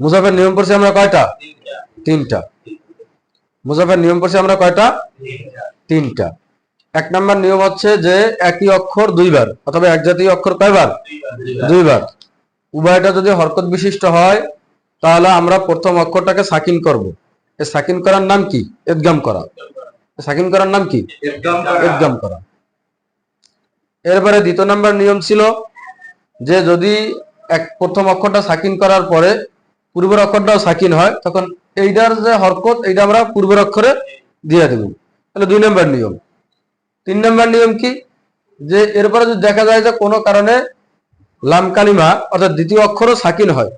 মুজাফের নিয়ম পড়ছি আমরা কয়টা? তিনটা। মুজাফের নিয়ম পড়ছি আমরা কয়টা? তিনটা। এক নাম্বার নিয়ম হচ্ছে যে একই অক্ষর দুইবার অথবা এক জাতীয় অক্ষর কয়বার? দুইবার। উভয়টা যদি হরকত বিশিষ্ট হয় তাহলে আমরা প্রথম অক্ষরটাকে সাকিন করব। এ সাকিন করার নাম কি? এদগাম করা। সাকিন করার নাম কি? এদগাম করা। এরপরে দ্বিতীয় নাম্বার নিয়ম ছিল যে যদি এক প্রথম অক্ষরটা সাকিন করার পরে পূর্বের অক্ষরটাও সাকিন হয়, তখন এইটার যে হরকত, এইটা আমরা পূর্বের অক্ষরে দিয়ে দেব। তাহলে দুই নম্বর নিয়ম। তিন নম্বর নিয়ম কি? যে এরপরে যদি দেখা যায় যে কোনো কারণে লাম কালিমা অর্থাৎ দ্বিতীয় অক্ষরও সাকিন হয়,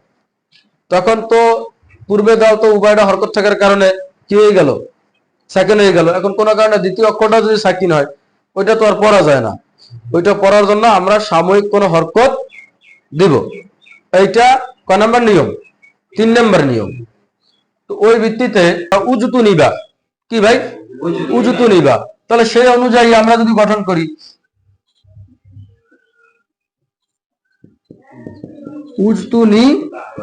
তখন তো পূর্বে দাও তো উভয়টা হরকত থাকার কারণে কি হয়ে গেল? সাকিন হয়ে গেল। এখন কোনো কারণে দ্বিতীয় অক্ষরটা যদি সাকিন হয়, ওইটা তো আর পড়া যায় না। ওইটা পড়ার জন্য আমরা সাময়িক কোনো হরকত দিব। এইটা ক নাম্বার নিয়ম? তিন নম্বর নিয়ম। তো ওই ভিত্তিতে উজুতু নিবা। কি ভাই? উজুতু নিবা। তাহলে সেই অনুযায়ী আমরা যদি গঠন করি। উজতু নি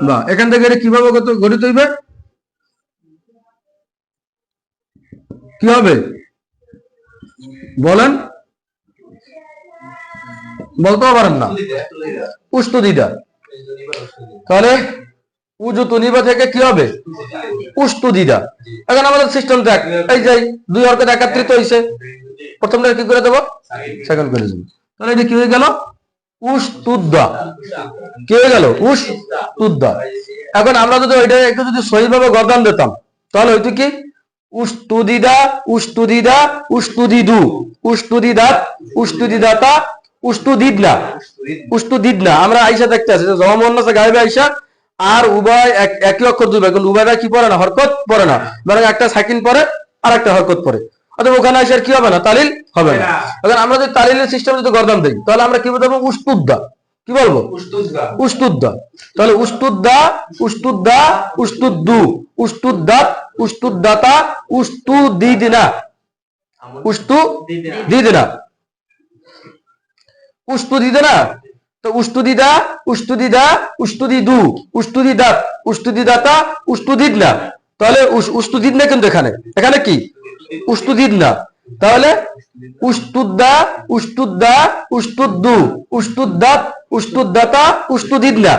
বা এখান থেকে কীভাবে গঠিত হইবে? কি হবে? বলেন। বলতেও পারেন না। উস্তু দিদা। তাহলে উজুতু নিবা থেকে কি হবে? উস্তু দিদা। এখন আমাদের সিস্টেম দেখ, এই যে দুই অর্কের একাত্রিত হয়েছে প্রথমটা কি করে দেবো? সেকেন্ড করে দেবো। তাহলে এটা কি হয়ে গেল? উস্তুদ্দা কি হয়ে গেল? উস্তুদ্দা এখন আমরা যদি ওইটা একটু যদি সহিভাবে গরদান দিতাম, তাহলে হয়তো কি? উস্তুদিদা উস্তুদিদা উস্তুদিদু উস্তুদিদাত উস্তুদিদাতা উস্তুদিদনা উস্তুদিদনা আমরা আইসা দেখতে আছি জমা মোহান্নাসে গাইবে আইসা আর উভয় এক- একই অক্ষর দুইবার কিন্তু উভয়টা কি পড়ে না? হরকত পড়ে না। বরং একটা সাকিন পড়ে আর একটা হরকত পড়ে। অথবা ওখানে আইসার কি হবে না? তালিল হবে না। এখন আমরা যদি তালিলের সিস্টেম যদি গরদান দিই তাহলে আমরা কি বলব উস্তুদ্দা। কি বলব? উস্তুদ্দা। তাহলে উস্তুদ্দা উস্তুদ্দা উস্তুদ্দু। উস্তুদ্দাত উস্তুদ্দাতা উস্তুদিদনা। উস্তু দিদনা। উস্তুদিদনা। তো উস্তুদিদা উস্তুদিদা উস্তুদিদু উস্তুদিদাত উস্তুদিদাতা উস্তুদিদনা তাহলে উস- উস্তুদিদনা কিন্তু এখানে। এখানে কি? উস্তুদিদনা তাহলে উস্তুদ্দা উস্তুদ্দা উস্তুদ্দু উস্তুদ্দাত উস্তুদ্দাতা উস্তুদিদনা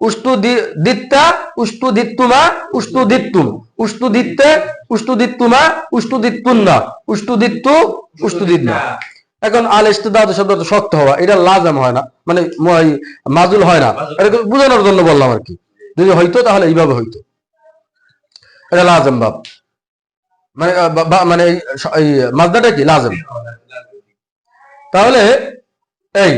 উস্তুদিত্তা উস্তুদিত্তুমা উস্তুদিত্তুম উস্তুদিত্তে উস্তুদিত্তুমা উস্তুদিত্তুন্না উস্তুদিত্তু উস্তুদিদনা এখন আল ইস্তেদাদ শব্দ শক্ত হওয়া, এটা লাজাম হয় না মানে মাজুল হয় না। এটাকে বোঝানোর জন্য বললাম আর কি। যদি হইতো তাহলে এইভাবে হইতো। এটা লাজম বাব মানে মানে মাজদাটা কি? লাজম। তাহলে, এই